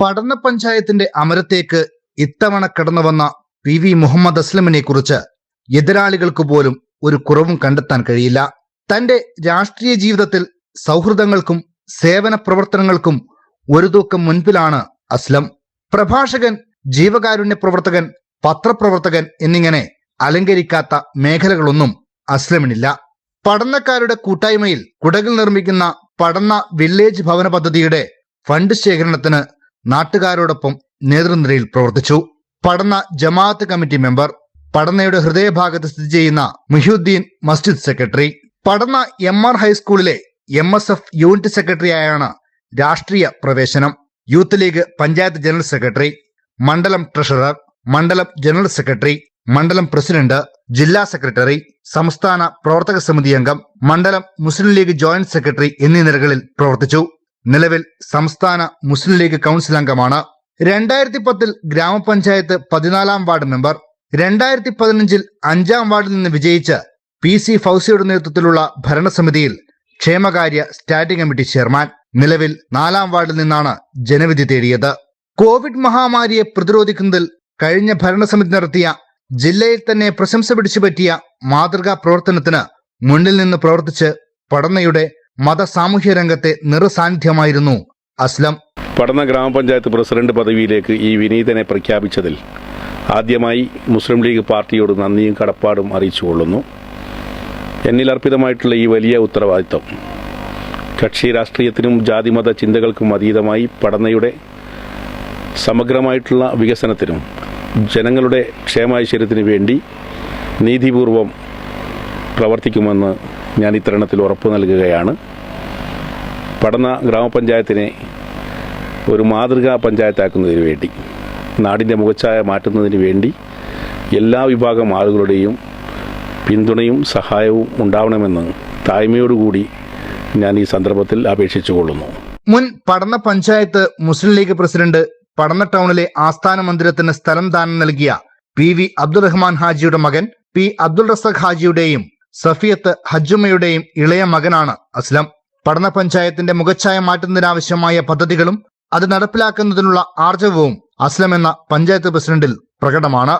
പഠന പഞ്ചായത്തിന്റെ അമരത്തേക്ക് ഇത്തവണ കടന്നു വന്ന പി വി മുഹമ്മദ് അസ്ലമിനെ കുറിച്ച് എതിരാളികൾക്ക് പോലും ഒരു കുറവും കണ്ടെത്താൻ കഴിയില്ല. തന്റെ രാഷ്ട്രീയ ജീവിതത്തിൽ സൗഹൃദങ്ങൾക്കും സേവന പ്രവർത്തനങ്ങൾക്കും ഒരു തൂക്കം മുൻപിലാണ് അസ്ലം. പ്രഭാഷകൻ ജീവകാരുണ്യ പ്രവർത്തകൻ പത്രപ്രവർത്തകൻ എന്നിങ്ങനെ അലങ്കരിക്കാത്ത മേഖലകളൊന്നും അസ്ലമിനില്ല. പഠനക്കാരുടെ കൂട്ടായ്മയിൽ കുടകിൽ നിർമ്മിക്കുന്ന പഠന വില്ലേജ് ഭവന പദ്ധതിയുടെ ഫണ്ട് ശേഖരണത്തിന് നാട്ടുകാരോടൊപ്പം നേതൃനിരയിൽ പ്രവർത്തിച്ചു. പഠന ജമാഅത്ത് കമ്മിറ്റി മെമ്പർ പഠനയുടെ ഹൃദയഭാഗത്ത് സ്ഥിതി ചെയ്യുന്ന Muhyiddin Masjid secretary. Padanna M R ഹൈസ്കൂളിലെ എം എസ് എഫ് യൂണിറ്റ് സെക്രട്ടറിയായാണ് രാഷ്ട്രീയ പ്രവേശനം. Youth league panchayat general secretary മണ്ഡലം ട്രഷറർ മണ്ഡലം ജനറൽ സെക്രട്ടറി മണ്ഡലം പ്രസിഡന്റ് ജില്ലാ സെക്രട്ടറി സംസ്ഥാന പ്രവർത്തക സമിതി അംഗം മണ്ഡലം മുസ്ലിം ലീഗ് ജോയിന്റ് സെക്രട്ടറി എന്നീ നിലകളിൽ പ്രവർത്തിച്ചു. നിലവിൽ സംസ്ഥാന മുസ്ലിം ലീഗ് കൗൺസിൽ അംഗമാണ്. രണ്ടായിരത്തി പത്തിൽ ഗ്രാമപഞ്ചായത്ത് പതിനാലാം വാർഡ് മെമ്പർ രണ്ടായിരത്തി പതിനഞ്ചിൽ അഞ്ചാം വാർഡിൽ നിന്ന് വിജയിച്ച് പി സി ഫൗസിയുടെ നേതൃത്വത്തിലുള്ള ഭരണസമിതിയിൽ ക്ഷേമകാര്യ സ്റ്റാൻഡിംഗ് കമ്മിറ്റി ചെയർമാൻ. നിലവിൽ നാലാം വാർഡിൽ നിന്നാണ് ജനവിധി തേടിയത്. കോവിഡ് മഹാമാരിയെ പ്രതിരോധിക്കുന്നതിൽ കഴിഞ്ഞ ഭരണസമിതി നടത്തിയ ജില്ലയിൽ തന്നെ പ്രശംസ പിടിച്ചു പറ്റിയ മാതൃകാ പ്രവർത്തനത്തിന് മുന്നിൽ നിന്ന് പ്രവർത്തിച്ച് പഠനയുടെ മത സാമൂഹ്യ രംഗത്തെ നിറസാന്നിധ്യമായിരുന്നു അസ്ലം. പഠന ഗ്രാമപഞ്ചായത്ത് പ്രസിഡന്റ് പദവിയിലേക്ക് ഈ വിനീതനെ പ്രഖ്യാപിച്ചതിൽ ആദ്യമായി മുസ്ലിം ലീഗ് പാർട്ടിയോട് നന്ദിയും കടപ്പാടും അറിയിച്ചുകൊള്ളുന്നു എന്നിൽ അർപ്പിതമായിട്ടുള്ള ഈ വലിയ ഉത്തരവാദിത്വം. കക്ഷി രാഷ്ട്രീയത്തിനും ജാതിമത ചിന്തകൾക്കും അതീതമായി പഠനയുടെ സമഗ്രമായിട്ടുള്ള വികസനത്തിനും ജനങ്ങളുടെ ക്ഷേമൈശ്വര്യത്തിനു വേണ്ടി നീതിപൂർവം പ്രവർത്തിക്കുമെന്ന് ഞാൻ ഇത്തരണത്തിൽ ഉറപ്പ് നൽകുകയാണ്. പടന്ന ഗ്രാമപഞ്ചായത്തിനെ ഒരു മാതൃകാ പഞ്ചായത്താക്കുന്നതിന് വേണ്ടി നാടിന്റെ മുഖച്ഛായ മാറ്റുന്നതിന് വേണ്ടി എല്ലാ വിഭാഗം ആളുകളുടെയും പിന്തുണയും സഹായവും ഉണ്ടാവണമെന്ന് തായ്മയോടുകൂടി ഞാൻ ഈ സന്ദർഭത്തിൽ അപേക്ഷിച്ചുകൊള്ളുന്നു. മുൻ പഠന പഞ്ചായത്ത് മുസ്ലിം ലീഗ് പ്രസിഡന്റ് പഠന ടൗണിലെ ആസ്ഥാന മന്ദിരത്തിന് സ്ഥലം ദാനം നൽകിയ പി വി അബ്ദുറഹ്മാൻ ഹാജിയുടെ മകൻ പി അബ്ദുൾ റസഖ് ഹാജിയുടെയും സഫിയത്ത് ഹജ്ജുമ്മയുടെയും ഇളയ മകനാണ് അസ്ലം. പഠന പഞ്ചായത്തിന്റെ മുഖച്ഛായ മാറ്റുന്നതിനാവശ്യമായ പദ്ധതികളും അത് നടപ്പിലാക്കുന്നതിനുള്ള ആർജവവും അസ്ലം എന്ന പഞ്ചായത്ത് പ്രസിഡന്റിൽ പ്രകടമാണ്.